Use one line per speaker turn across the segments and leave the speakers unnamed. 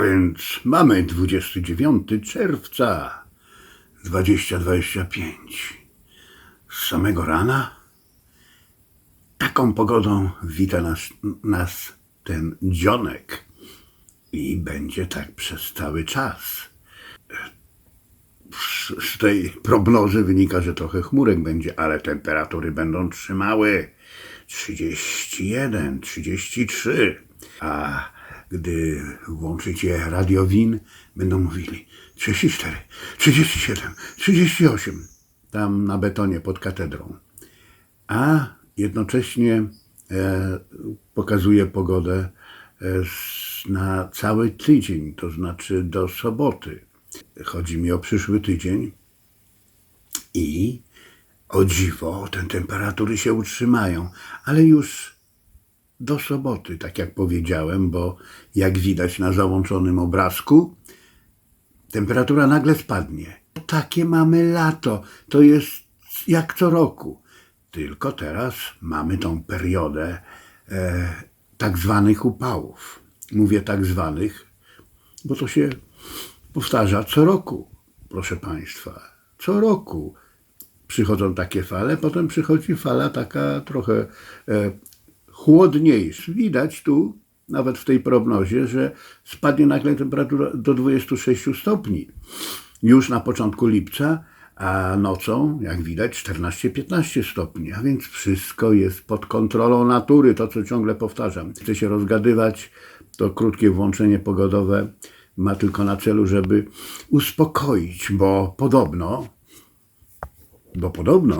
więc mamy 29 czerwca 2025. Z samego rana taką pogodą wita nas, nas ten dzionek i będzie tak przez cały czas. Z tej prognozy wynika, że trochę chmurek będzie, ale temperatury będą trzymały 31, 33. A gdy włączycie radiowin, będą mówili 34, 37, 38. Tam na betonie pod katedrą. A jednocześnie e, pokazuje pogodę e, na cały tydzień, to znaczy do soboty. Chodzi mi o przyszły tydzień i o dziwo, te temperatury się utrzymają, ale już do soboty, tak jak powiedziałem, bo jak widać na załączonym obrazku, temperatura nagle spadnie. Takie mamy lato, to jest jak co roku. Tylko teraz mamy tą periodę e, tak zwanych upałów. Mówię tak zwanych, bo to się powtarza co roku, proszę Państwa. Co roku przychodzą takie fale, potem przychodzi fala taka trochę e, chłodniejsza. Widać tu, nawet w tej prognozie, że spadnie nagle temperatura do 26 stopni już na początku lipca, a nocą, jak widać, 14-15 stopni. A więc wszystko jest pod kontrolą natury, to co ciągle powtarzam. Chcę się rozgadywać, to krótkie włączenie pogodowe ma tylko na celu, żeby uspokoić, bo podobno, bo podobno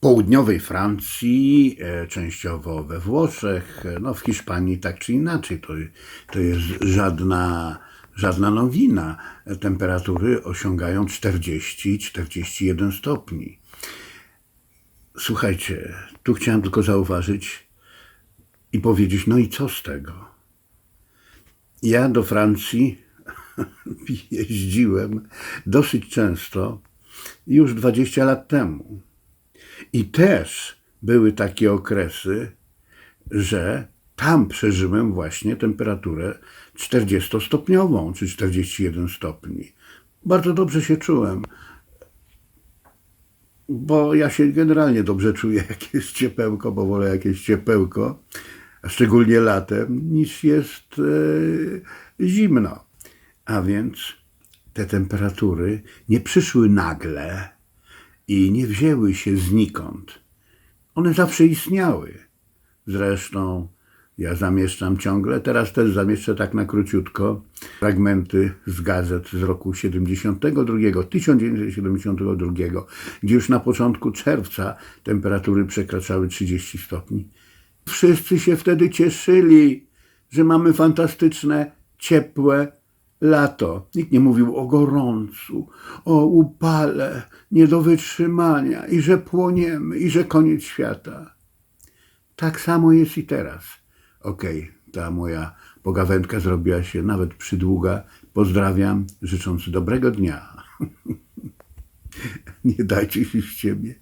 południowej Francji, e, częściowo we Włoszech, e, no w Hiszpanii tak czy inaczej. To, to jest żadna, żadna nowina. Temperatury osiągają 40-41 stopni. Słuchajcie, tu chciałem tylko zauważyć i powiedzieć, no i co z tego? Ja do Francji jeździłem dosyć często już 20 lat temu. I też były takie okresy, że tam przeżyłem właśnie temperaturę 40-stopniową, czy 41 stopni. Bardzo dobrze się czułem, bo ja się generalnie dobrze czuję, jak jest ciepełko, bo wolę jak jest ciepełko, a szczególnie latem, niż jest e, zimno. A więc te temperatury nie przyszły nagle, i nie wzięły się znikąd. One zawsze istniały. Zresztą ja zamieszczam ciągle, teraz też zamieszczę tak na króciutko fragmenty z gazet z roku 72, 1972, gdzie już na początku czerwca temperatury przekraczały 30 stopni. Wszyscy się wtedy cieszyli, że mamy fantastyczne, ciepłe lato. Nikt nie mówił o gorącu, o upale, nie do wytrzymania i że płoniemy i że koniec świata. Tak samo jest i teraz. Okej, ta moja pogawędka zrobiła się nawet przydługa. Pozdrawiam, życząc dobrego dnia. nie dajcie się z ciebie.